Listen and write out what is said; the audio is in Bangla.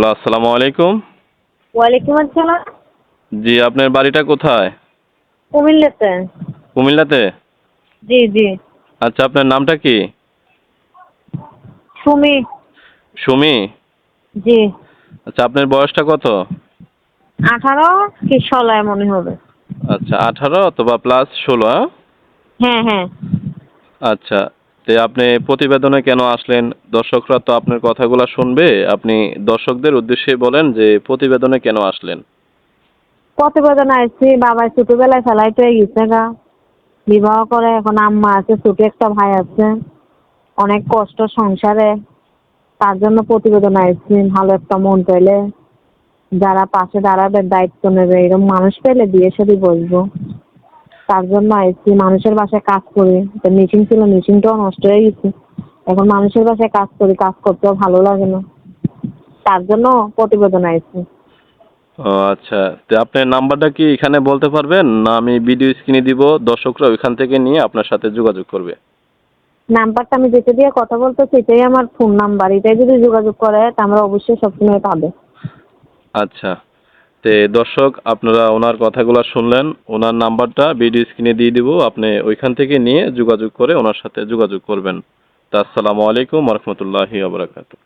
হ্যালো আসসালামু আলাইকুম। ওয়ালাইকুম আসসালাম। জি আপনার বাড়িটা কোথায়? কুমিল্লাতে। কুমিল্লাতে? জি জি। আচ্ছা আপনার নামটা কি? সুমি। সুমি? জি। আচ্ছা আপনার বয়সটা কত? আঠারো কি ষোলোয় মনে হবে। আচ্ছা আঠারো অথবা প্লাস ষোলো হ্যাঁ? হ্যাঁ হ্যাঁ। আচ্ছা তে আপনি প্রতিবেদনে কেন আসলেন? দর্শকরা তো আপনার কথাগুলো শুনবে। আপনি দর্শকদের উদ্দেশ্যে বলেন যে, প্রতিবেদনে কেন আসলেন? প্রতিবেদন আসছি, বাবা ছোটবেলায় ফেলাই গেছে গা। বিবাহ করে এখন আম্মা আছে, ছোট একটা ভাই আছে। অনেক কষ্ট সংসারে। তার জন্য প্রতিবেদন আসছি, ভালো একটা মন পেলে। যারা পাশে দাঁড়াবে, দায়িত্ব নেবে এরকম মানুষ পেলে বিয়ে সাথে বসবো। তার জন্য আসছি মানুষের বাসায় কাজ করি। তো মেশিন ছিল মেশিনটাও নষ্ট হয়ে গেছে। এখন মানুষের বাসায় কাজ করি কাজ করতেও ভালো লাগে না। তার জন্য প্রতিবেদন আসছি ও আচ্ছা। তো আপনার নাম্বারটা কি এখানে বলতে পারবেন? না আমি ভিডিও স্ক্রিনে দিব দর্শকরা ওইখান থেকে নিয়ে আপনার সাথে যোগাযোগ করবে। নাম্বারটা আমি যেটা দিয়ে কথা বলতে সেটাই আমার ফোন নাম্বার এটাই যদি যোগাযোগ করে তা আমরা অবশ্যই সবসময় পাবে। আচ্ছা। তে দর্শক, আপনারা ওনার কথাগুলো শুনলেন, ওনার নাম্বারটা ভিডিও স্ক্রিনে দিয়ে দিব, আপনি ওইখান থেকে নিয়ে যোগাযোগ করে ওনার সাথে যোগাযোগ করবেন। তা আসসালামু আলাইকুম রহমতুল্লাহি আবরাকাতু